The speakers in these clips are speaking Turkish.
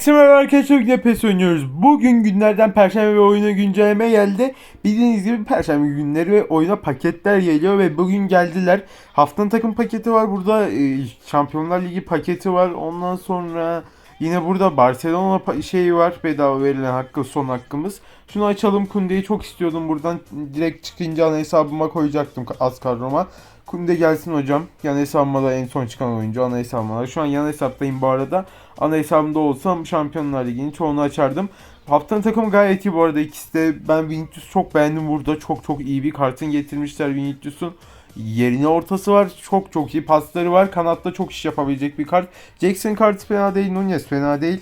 Herkese merhaba arkadaşlar yine oynuyoruz. Bugün günlerden Perşembe ve oyuna güncelleme geldi. Bildiğiniz gibi Perşembe günleri ve oyuna paketler geliyor ve bugün geldiler. Haftanın takım paketi var burada. e, Şampiyonlar Ligi paketi var. Ondan sonra yine burada Barcelona şeyi var. Bedava verilen hakkı son hakkımız. Şunu açalım. Kunde'yi çok istiyordum buradan. Direkt çıkınca ana hesabıma koyacaktım az kadroma. Kunde gelsin hocam. Yan hesabıma da en son çıkan oyuncu ana hesabıma. da. Şu an yan hesaptayım bu arada. Ana hesabımda olsam Şampiyonlar Ligi'nin çoğunu açardım. Haftanın takımı gayet iyi bu arada ikisi de. Ben Vinicius çok beğendim burada. Çok çok iyi bir kartın getirmişler Vinicius'un. Yerine ortası var. Çok çok iyi. Pasları var. Kanatta çok iş yapabilecek bir kart. Jackson kartı fena değil. Nunez fena değil.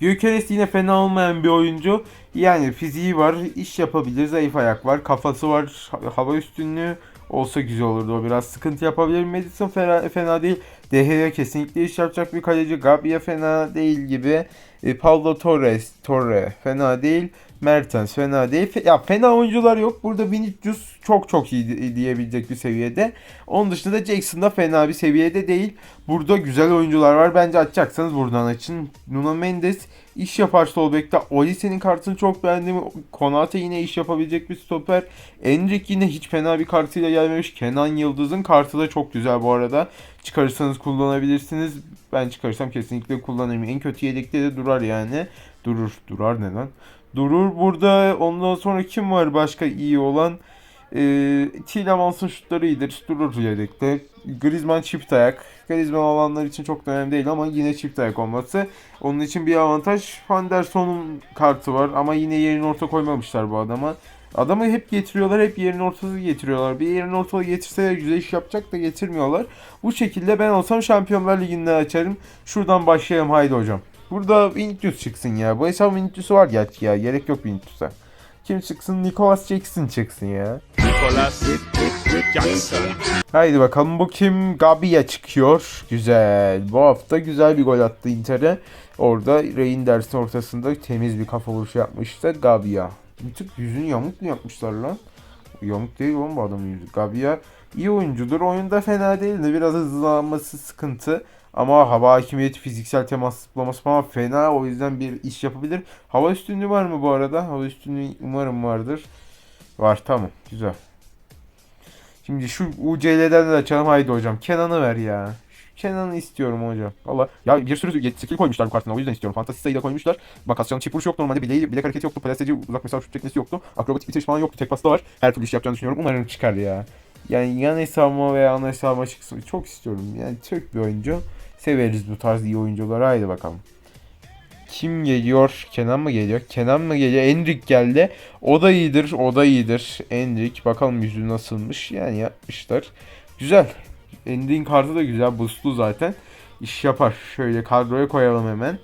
Gyökeres yine fena olmayan bir oyuncu. Yani fiziği var, iş yapabilir, zayıf ayak var, kafası var, ha- hava üstünlüğü olsa güzel olurdu. O biraz sıkıntı yapabilir. Madison fena, fena değil. De Gea kesinlikle iş yapacak bir kaleci. Gabia fena değil gibi. E, Paulo Torres, Torre fena değil. Mertens fena değil. Ya fena oyuncular yok. Burada Vinicius çok çok iyi di- diyebilecek bir seviyede. Onun dışında da Jackson da fena bir seviyede değil. Burada güzel oyuncular var. Bence açacaksanız buradan açın. Nuno Mendes iş yapar sol bekte. Olise'nin kartını çok beğendim. Konate yine iş yapabilecek bir stoper. Enric yine hiç fena bir kartıyla gelmemiş. Kenan Yıldız'ın kartı da çok güzel bu arada. Çıkarırsanız kullanabilirsiniz. Ben çıkarırsam kesinlikle kullanırım. En kötü yedekte de durar yani. Durur. Durar neden? Durur burada. Ondan sonra kim var başka iyi olan? Ee, Tielemans'ın şutları iyidir. Durur yedekte. Griezmann çift ayak. Griezmann olanlar için çok da önemli değil ama yine çift ayak olması. Onun için bir avantaj. Van der Son'un kartı var ama yine yerini orta koymamışlar bu adama. Adamı hep getiriyorlar, hep yerin ortası getiriyorlar. Bir yerin ortalı getirseler güzel iş yapacak da getirmiyorlar. Bu şekilde ben olsam Şampiyonlar Ligi'nde açarım. Şuradan başlayalım haydi hocam. Burada Vinicius çıksın ya. Bu hesap Vinicius'u var gerçi ya. Gerek yok Vinicius'a. Kim çıksın? Nicolas Jackson çıksın ya. Nicolas Jackson. Haydi bakalım bu kim? Gabia çıkıyor. Güzel. Bu hafta güzel bir gol attı Inter'e. Orada Reinders'in ortasında temiz bir kafa vuruşu yapmıştı Gabia. Bir tık yüzünü yamuk mu yapmışlar lan? Yamuk değil oğlum bu adamın yüzü. Gabia iyi oyuncudur. Oyunda fena değildi. Biraz hızlanması sıkıntı. Ama hava hakimiyeti, fiziksel temas zıplaması falan fena. O yüzden bir iş yapabilir. Hava üstünlüğü var mı bu arada? Hava üstünlüğü umarım vardır. Var tamam. Güzel. Şimdi şu UCL'den de açalım haydi hocam. Kenan'ı ver ya. Kenan'ı istiyorum hocam. Valla ya bir sürü skill koymuşlar bu kartına o yüzden istiyorum. Fantastik sayıda koymuşlar. Makasyon çift vuruş yok normalde bileği, bilek hareketi yoktu. Plaseci uzak mesafe şut teknesi yoktu. Akrobatik bitiriş falan yoktu. Tek pasta var. Her türlü iş yapacağını düşünüyorum. Umarım çıkar ya. Yani yan hesabıma veya ana hesabıma çıksın. Çok istiyorum. Yani Türk bir oyuncu. Severiz bu tarz iyi oyuncuları. Haydi bakalım. Kim geliyor? Kenan mı geliyor? Kenan mı geliyor? Endrik geldi. O da iyidir. O da iyidir. Endrik. Bakalım yüzü nasılmış. Yani yapmışlar. Güzel. Endrik'in kartı da güzel. Boostlu zaten. İş yapar. Şöyle kadroya koyalım hemen.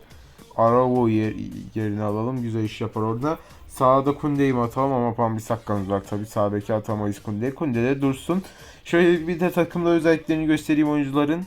Aravo yer, yerine alalım. Güzel iş yapar orada. Sağda Kunde'yi mi atalım ama Pan bir sakkanız var. Tabi sağdaki atamayız Kunde'yi. Kunde de dursun. Şöyle bir de takımda özelliklerini göstereyim oyuncuların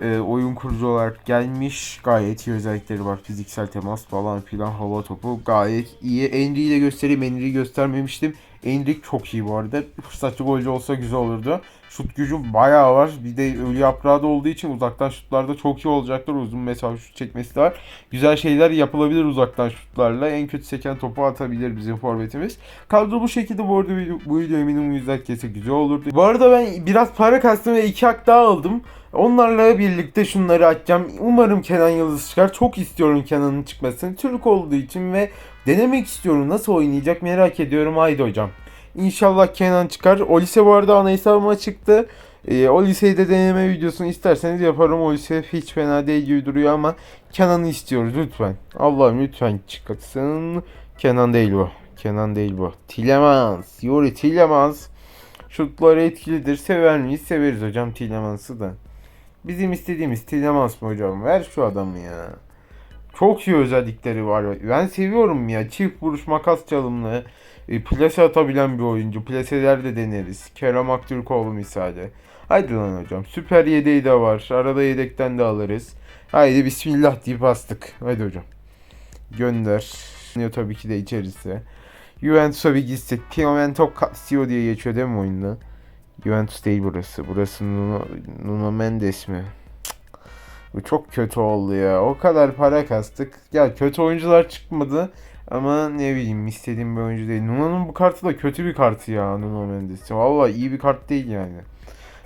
e, oyun kurucu olarak gelmiş. Gayet iyi özellikleri var. Fiziksel temas falan filan hava topu gayet iyi. Enri'yi de göstereyim. Enri'yi göstermemiştim. Enrik çok iyi bu arada. Fırsatçı golcü olsa güzel olurdu. Şut gücü bayağı var. Bir de ölü yaprağı da olduğu için uzaktan şutlarda çok iyi olacaktır. Uzun mesafe şut çekmesi de var. Güzel şeyler yapılabilir uzaktan şutlarla. En kötü seken topu atabilir bizim forvetimiz. Kadro bu şekilde bu arada bu video eminim yüzler kese güzel olurdu. Bu arada ben biraz para kastım ve iki hak daha aldım. Onlarla birlikte şunları açacağım. Umarım Kenan Yıldız çıkar. Çok istiyorum Kenan'ın çıkmasını. Türk olduğu için ve denemek istiyorum. Nasıl oynayacak merak ediyorum. Haydi hocam. İnşallah Kenan çıkar. O lise bu arada ana hesabıma çıktı. Ee, o liseyi de deneme videosunu isterseniz yaparım. O lise hiç fena değil gibi duruyor ama Kenan'ı istiyoruz lütfen. Allah'ım lütfen çıkartsın. Kenan değil bu. Kenan değil bu. Tilemans. Yuri Tilemans. Şutları etkilidir. Sever miyiz? Severiz hocam Tilemans'ı da. Bizim istediğimiz Tilemans mı hocam? Ver şu adamı ya. Çok iyi özellikleri var. Ben seviyorum ya. Çift vuruş makas çalımlı. E, plase atabilen bir oyuncu. Plaseler de deneriz. Kerem Aktürkoğlu misali. Haydi lan hocam. Süper yedeği de var. Arada yedekten de alırız. Haydi bismillah deyip bastık. Haydi hocam. Gönder. Ne tabii ki de içerisi. Juventus'a bir gitsek. Piemonte Casio diye geçiyor değil mi oyunda? Juventus değil burası. Burası Nuno, Nuno Mendes mi? Bu çok kötü oldu ya. O kadar para kastık. Ya kötü oyuncular çıkmadı. Ama ne bileyim istediğim bir oyuncu değil. Nuna'nın bu kartı da kötü bir kartı ya Nuno Mendes. Valla iyi bir kart değil yani.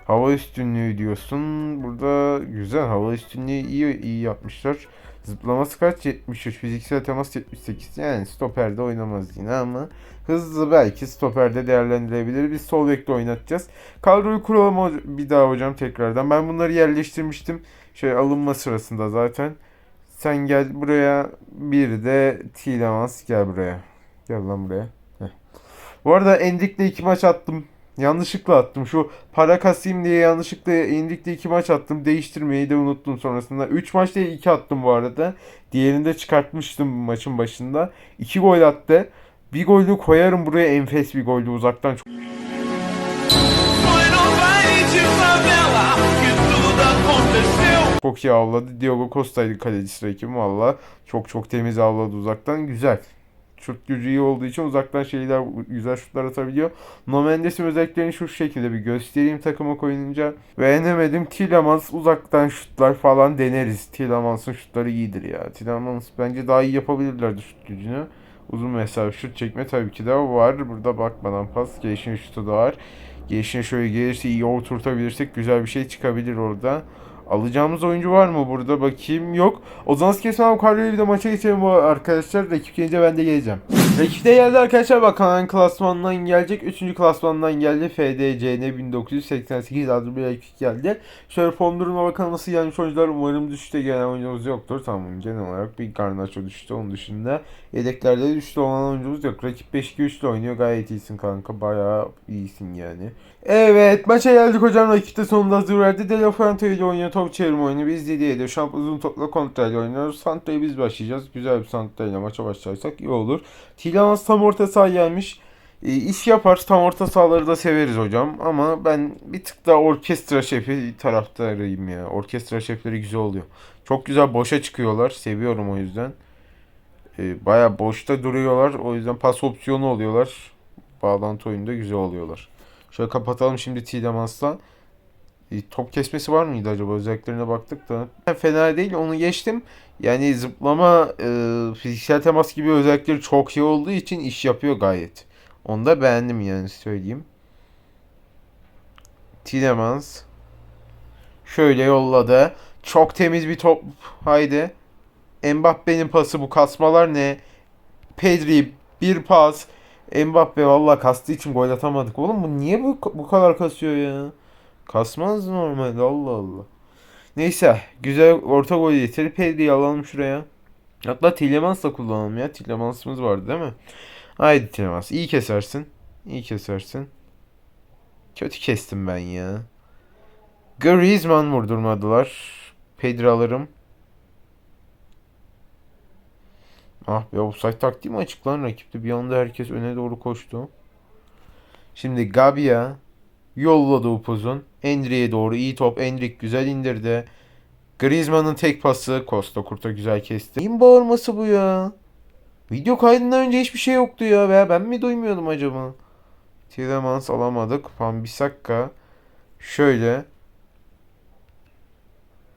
Hava üstünlüğü diyorsun. Burada güzel hava üstünlüğü iyi iyi yapmışlar. Zıplaması kaç? 73. Fiziksel temas 78. Yani stoperde oynamaz yine ama hızlı belki stoperde değerlendirebilir. Biz sol bekte oynatacağız. Kadroyu kuralım bir daha hocam tekrardan. Ben bunları yerleştirmiştim. Şey alınma sırasında zaten. Sen gel buraya. Bir de Tielemans gel buraya. Gel lan buraya. Heh. Bu arada Endik'le iki maç attım. Yanlışlıkla attım. Şu para kasayım diye yanlışlıkla Endik'le iki maç attım. Değiştirmeyi de unuttum sonrasında. 3 maç değil 2 attım bu arada. Diğerini de çıkartmıştım maçın başında. 2 gol attı. Bir golü koyarım buraya enfes bir goldü uzaktan. Çok, çok iyi avladı. Diogo Costa'ydı kalecisi rakibim valla. Çok çok temiz avladı uzaktan. Güzel. Şut gücü iyi olduğu için uzaktan şeyler güzel şutlar atabiliyor. No Mendes'in özelliklerini şu şekilde bir göstereyim takıma koyunca. Beğenemedim. Tielemans uzaktan şutlar falan deneriz. Tielemans'ın şutları iyidir ya. Tielemans bence daha iyi yapabilirlerdi şut gücünü. Uzun mesafe şut çekme tabii ki de var. Burada bakmadan pas. Gelişin şutu da var. Gelişine şöyle gelirse iyi oturtabilirsek güzel bir şey çıkabilir orada. Alacağımız oyuncu var mı burada bakayım yok. O zaman kesmem kadroyu bir de maça geçelim bu arkadaşlar. Rakip gelince ben de geleceğim. Rakip de geldi arkadaşlar bakalım klasmandan gelecek. Üçüncü klasmandan geldi. FDCN 1988 adlı bir rakip geldi. Şöyle form durumuna bakalım nasıl gelmiş oyuncular. Umarım düşüşte gelen oyuncumuz yoktur. Tamam genel olarak bir Garnacho düştü. Onun dışında yedeklerde düştü olan oyuncumuz yok. Rakip 5-2-3'le oynuyor. Gayet iyisin kanka. Bayağı iyisin yani. Evet maça geldik hocam. Rakipte sonunda hazır verdi. De La Fuente ile oynuyor. Top çevirme oyunu. Biz Didier şu an uzun topla kontra ile oynuyoruz. Santra'yı biz başlayacağız. Güzel bir Santra ile maça başlarsak iyi olur. Tilemans tam orta saha gelmiş. E, iş yapar. Tam orta sahaları da severiz hocam. Ama ben bir tık daha orkestra şefi taraftarıyım ya. Orkestra şefleri güzel oluyor. Çok güzel boşa çıkıyorlar. Seviyorum o yüzden. E, Baya boşta duruyorlar. O yüzden pas opsiyonu oluyorlar. Bağlantı oyunda güzel oluyorlar. Şöyle kapatalım şimdi Tielemans'la. E, top kesmesi var mıydı acaba? Özelliklerine baktık da. Fena değil onu geçtim. Yani zıplama, e, fiziksel temas gibi özellikleri çok iyi olduğu için iş yapıyor gayet. Onu da beğendim yani söyleyeyim. Tielemans. Şöyle yolladı. Çok temiz bir top. Haydi. Mbappe'nin pası bu kasmalar ne? Pedri bir pas. Mbappe valla kastığı için gol atamadık. Oğlum bu niye bu, bu kadar kasıyor ya? Kasmaz normalde Allah Allah. Neyse güzel orta gol getir. Pedri'yi alalım şuraya. Hatta Tielemans da kullanalım ya. Tielemans'ımız vardı değil mi? Haydi Tielemans. İyi kesersin. İyi kesersin. Kötü kestim ben ya. Griezmann vurdurmadılar. Pedri alırım. Ah be offside taktiği mi açık lan rakipte? Bir anda herkes öne doğru koştu. Şimdi Gabia yolladı upuzun. Endrick'e doğru iyi top. Endrick güzel indirdi. Griezmann'ın tek pası. Costa Kurta güzel kesti. Neyin bağırması bu ya? Video kaydından önce hiçbir şey yoktu ya. Veya ben mi duymuyordum acaba? Tielemans alamadık. Van Bissaka. Şöyle.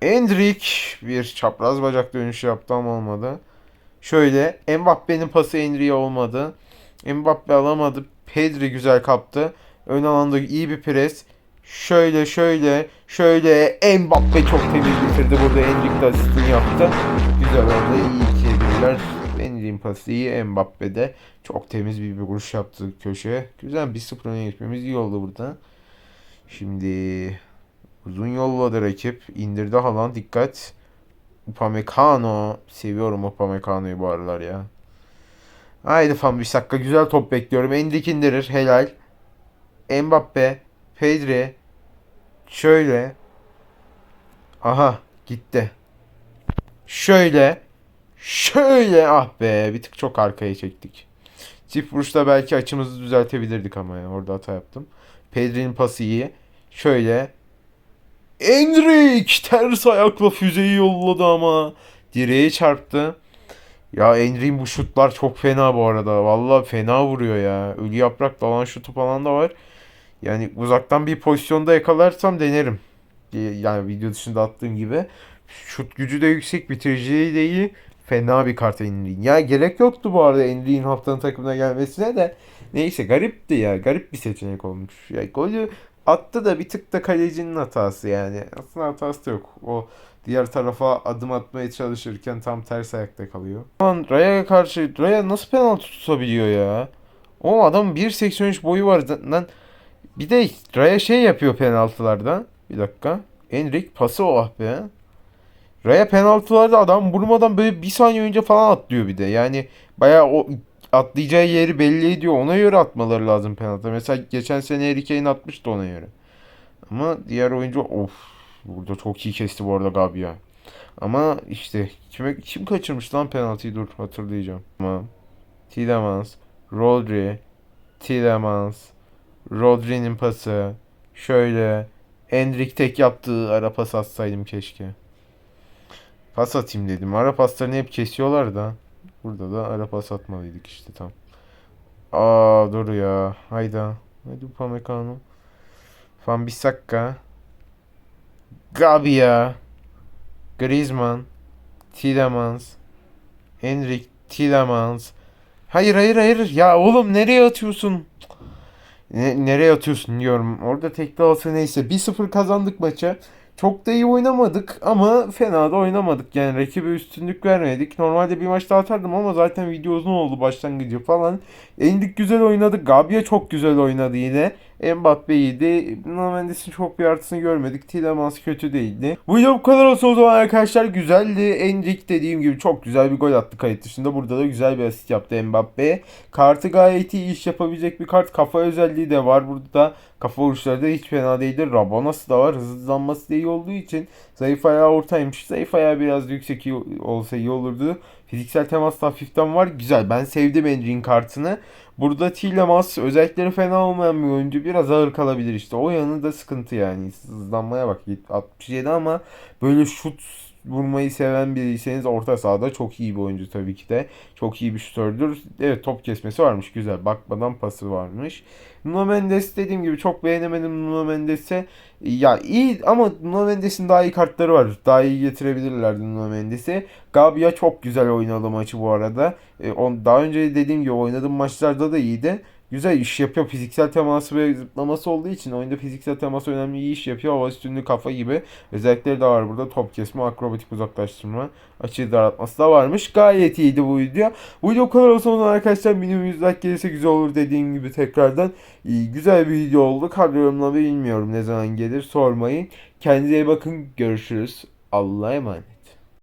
Endrick bir çapraz bacak dönüşü yaptı ama olmadı. Şöyle Mbappe'nin pası Endrick'e olmadı. Mbappe alamadı. Pedri güzel kaptı. Ön alanda iyi bir pres. Şöyle şöyle şöyle Mbappe çok temiz bitirdi. Burada Endrick de asistini yaptı. Güzel orada iyi iki birler. Endrick'in pası iyi. Mbappe de çok temiz bir, bir vuruş yaptı köşeye. Güzel bir 0 öne geçmemiz iyi oldu burada. Şimdi uzun yolladı rakip. İndirdi Haaland dikkat. Upamecano. Seviyorum Upamecano'yu bu aralar ya. Haydi Van Bissaka güzel top bekliyorum. Endrick indirir. Helal. Mbappe. Pedri. Şöyle. Aha gitti. Şöyle. Şöyle ah be bir tık çok arkaya çektik. Çift vuruşta belki açımızı düzeltebilirdik ama ya orada hata yaptım. Pedri'nin pası iyi. Şöyle. Endrick ters ayakla füzeyi yolladı ama direğe çarptı. Ya Endrick'in bu şutlar çok fena bu arada. Vallahi fena vuruyor ya. Ölü yaprak dalan şutu falan da var. Yani uzaktan bir pozisyonda yakalarsam denerim. Yani video dışında attığım gibi. Şut gücü de yüksek, bitiriciliği de iyi. Fena bir kart Enri'nin. Ya gerek yoktu bu arada Enri'nin haftanın takımına gelmesine de. Neyse garipti ya. Garip bir seçenek olmuş. Ya golü attı da bir tık da kalecinin hatası yani. Aslında hatası da yok. O diğer tarafa adım atmaya çalışırken tam ters ayakta kalıyor. Lan Raya'ya karşı Raya nasıl penaltı tutabiliyor ya? O adam 1.83 boyu var lan. Bir de Raya şey yapıyor penaltılarda. Bir dakika. Enrik pası o ah be. Raya penaltılarda adam vurmadan böyle bir saniye önce falan atlıyor bir de. Yani bayağı o atlayacağı yeri belli ediyor. Ona göre atmaları lazım penaltı. Mesela geçen sene Harry Kane atmıştı ona göre. Ama diğer oyuncu of burada çok iyi kesti bu arada Gabia. Ama işte kime, kim kaçırmış lan penaltıyı dur hatırlayacağım. Tamam. Tielemans, Rodri, Tielemans, Rodri'nin pası. Şöyle. Endrick tek yaptığı ara pas atsaydım keşke. Pas atayım dedim. Ara paslarını hep kesiyorlar da. Burada da ara pas atmalıydık işte tam. Aa dur ya. Hayda. Hadi Upamecano. Van Bissaka. Gabia. Griezmann. Tielemans. Endrick. Tielemans. Hayır hayır hayır. Ya oğlum nereye atıyorsun? Ne, nereye atıyorsun diyorum. Orada tekli olsa neyse. 1-0 kazandık maçı. Çok da iyi oynamadık ama fena da oynamadık. Yani rakibe üstünlük vermedik. Normalde bir maç daha atardım ama zaten video uzun oldu başlangıcı falan. Endik güzel oynadı. Gabia çok güzel oynadı yine. Mbappe iyiydi. Nuno çok bir artısını görmedik. Tielemans kötü değildi. Bu video bu kadar olsun o zaman arkadaşlar. Güzeldi. Endik dediğim gibi çok güzel bir gol attı kayıt dışında. Burada da güzel bir asist yaptı Mbappe'ye. Kartı gayet iyi iş yapabilecek bir kart. Kafa özelliği de var burada. Kafa vuruşları da hiç fena değildir. Rabonası da var. Hızlanması da iyi olduğu için zayıf ayağı ortaymış. Zayıf ayağı biraz yüksek olsa iyi olurdu. Fiziksel temas hafiften var. Güzel. Ben sevdim Endrick'in kartını. Burada Tielemans özellikleri fena olmayan bir oyuncu. Biraz ağır kalabilir işte. O yanı da sıkıntı yani. Hızlanmaya bak. 67 ama böyle şut vurmayı seven biriyseniz orta sahada çok iyi bir oyuncu tabii ki de. Çok iyi bir şutördür. Evet top kesmesi varmış güzel. Bakmadan pası varmış. Nuno Mendes dediğim gibi çok beğenemedim Nuno Mendes'e. Ya iyi ama Nuno Mendes'in daha iyi kartları var. Daha iyi getirebilirlerdi Nuno Mendes'i. Gabia çok güzel oynadı maçı bu arada. E, daha önce dediğim gibi oynadığım maçlarda da iyiydi. Güzel iş yapıyor. Fiziksel teması ve zıplaması olduğu için oyunda fiziksel temas önemli iyi iş yapıyor. Hava üstünlüğü kafa gibi özellikleri de var burada. Top kesme, akrobatik uzaklaştırma, açıyı daraltması da varmış. Gayet iyiydi bu video. Bu video o kadar olsa arkadaşlar minimum 100 like gelirse güzel olur dediğim gibi tekrardan. İyi, güzel bir video oldu. Kadro yorumlamayı bilmiyorum ne zaman gelir sormayın. Kendinize iyi bakın. Görüşürüz. Allah'a emanet.